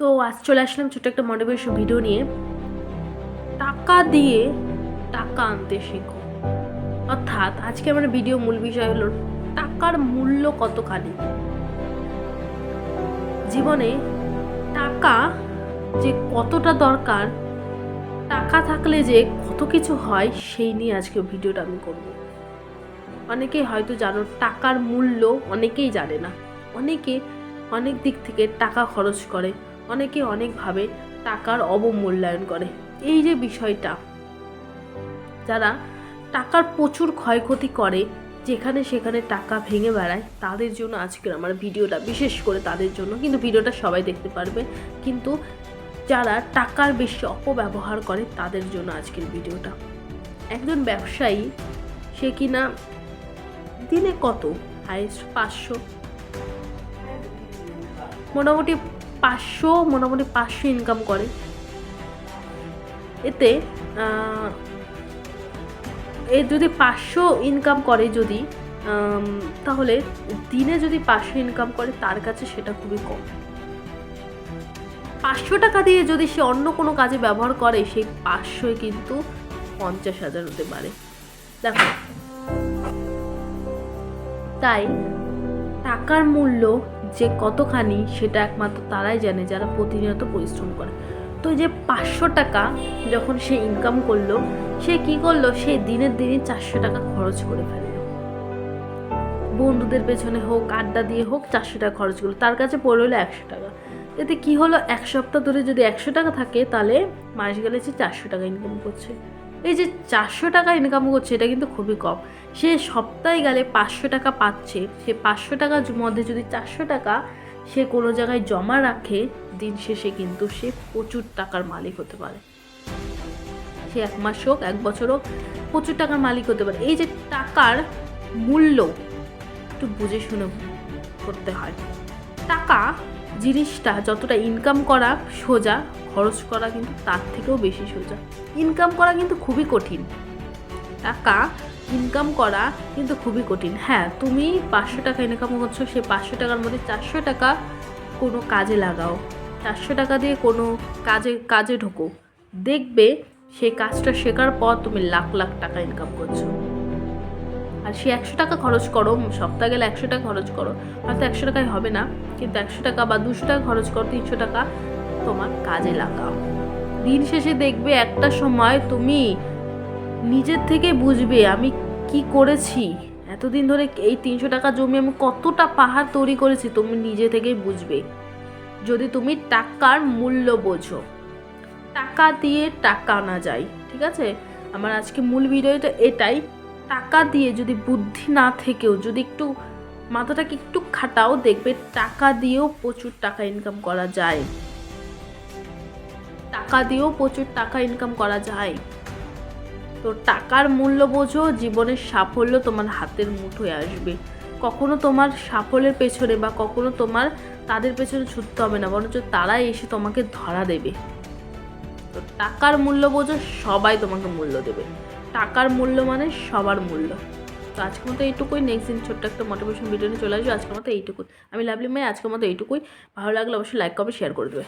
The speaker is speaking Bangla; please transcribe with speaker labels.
Speaker 1: তো আজ চলে আসলাম ছোট্ট একটা মোটিভেশন ভিডিও নিয়ে। টাকা দিয়ে টাকা আনতে শেখো। অর্থাৎ আজকে আমার ভিডিও মূল বিষয় হলো টাকার মূল্য কতখানি? জীবনে টাকা যে কতটা দরকার, টাকা থাকলে যে কত কিছু হয় সেই নিয়ে আজকে ভিডিওটা আমি করব। অনেকেই হয়তো জানো টাকার মূল্য অনেকেই জানে না। অনেকে অনেক দিক থেকে টাকা খরচ করে। অনেকে অনেকভাবে টাকার অবমূল্যায়ন করে। এই যে বিষয়টা, যারা টাকার প্রচুর ক্ষয়ক্ষতি করে, যেখানে সেখানে টাকা ভেঙে বেড়ায়, তাদের জন্য আজকের আমার ভিডিওটা, বিশেষ করে তাদের জন্য, কিন্তু ভিডিওটা সবাই দেখতে পারবে। কিন্তু যারা টাকার বেশি অপব্যবহার করে, তাদের জন্য আজকের ভিডিওটা। একজন ব্যবসায়ী, সে কিনা দিনে কত? হাইস্ট পাঁচশো। মোটামুটি পাঁচশো, মোটামুটি পাঁচশো ইনকাম করে। এতে এ যদি পাঁচশো ইনকাম করে যদি তাহলে দিনে যদি পাঁচশো ইনকাম করে, তার কাছে সেটা খুবই কম। পাঁচশো টাকা দিয়ে যদি সে অন্য কোনো কাজে ব্যবহার করে, সেই পাঁচশোই কিন্তু পঞ্চাশ হাজার হতে পারে। দেখো। তাই, টাকার মূল্য যে কতখানি সেটা একমাত্র তারাই জানে যারা প্রতিনিয়ত পরিশ্রম করে। তো যে পাঁচশো টাকা যখন সে ইনকাম করল, সে কি করল? সে দিনের দিনে চারশো টাকা খরচ করে ফেলল। বন্ধুদের পেছনে হোক, আড্ডা দিয়ে হোক, চারশো টাকা খরচ করল। তার কাছে পড়ে হলো একশো টাকা। এতে কি হলো? এক সপ্তাহ ধরে যদি একশো টাকা থাকে, তাহলে মাস গেলে সে চারশো টাকা ইনকাম করছে। এই যে চারশো টাকা ইনকাম করছে, এটা কিন্তু খুবই কম। সে সপ্তাহে গেলে পাঁচশো টাকা পাচ্ছে। সে পাঁচশো টাকার মধ্যে যদি চারশো টাকা সে কোনো জায়গায় জমা রাখে, দিন শেষে কিন্তু সে প্রচুর টাকার মালিক হতে পারে। সে এক মাস হোক, এক বছর হোক, প্রচুর টাকার মালিক হতে পারে। এই যে টাকার মূল্য একটু বুঝে শুনে করতে হয়। টাকা জিনিসটা যতটা ইনকাম করা সোজা, খরচ করা কিন্তু তার থেকেও বেশি সোজা। ইনকাম করা কিন্তু খুবই কঠিন। টাকা ইনকাম করা কিন্তু খুবই কঠিন। হ্যাঁ তুমি পাঁচশো টাকা ইনকাম করছ সেই পাঁচশো টাকার মধ্যে চারশো টাকা কোনো কাজে লাগাও। চারশো টাকা দিয়ে কোনো কাজে কাজে ঢোকো। দেখবে সেই কাজটা শেখার পর তুমি লাখ লাখ টাকা ইনকাম করছ। আর সে একশো টাকা খরচ করো সপ্তাহে গেলে একশো টাকা খরচ করো। হয়তো একশো টাকায় হবে না, কিন্তু একশো টাকা বা দুশো টাকা খরচ করো, তিনশো টাকা তোমার কাজে লাগাও। দিন শেষে দেখবে একটা সময় তুমি নিজের থেকে বুঝবে আমি কি করেছি। এতদিন ধরে এই তিনশো টাকা জমি আমি কতটা পাহাড় তৈরি করেছি, তুমি নিজে থেকেই বুঝবে। যদি তুমি টাকার মূল্য বোঝো, টাকা দিয়ে টাকা আনা যায়, ঠিক আছে? আমার আজকে মূল ভিডিওটা এটাই। টাকা দিয়ে যদি বুদ্ধি না থেকেও, যদি একটু মাথাটাকে একটু খাটাও, দেখবে টাকা দিয়েও প্রচুর টাকা ইনকাম করা যায়। টাকা দিয়েও প্রচুর টাকা ইনকাম করা যায়। তো টাকার মূল্য বোঝো, জীবনের সাফল্য তোমার হাতের মুঠোয় আসবে। কখনো তোমার সাফল্যের পেছনে বা কখনো তোমার তাদের পেছনে ছুটতে হবে না, বরঞ্চ তারাই এসে তোমাকে ধরা দেবে। তো টাকার মূল্য বোঝো, সবাই তোমাকে মূল্য দেবে। টাকার মূল্য মানে সবার মূল্য। তো আজকের মতো এইটুকুই। নেক্সট দিন ছোট্ট একটা মোটিভেশন ভিডিও নিয়ে চলে আসবে। আজকের মতো এইটুকুই। আমি লাভলি মাই, আজকের মতো এইটুকুই। ভালো লাগলে অবশ্যই লাইক কবে শেয়ার করে দেবে।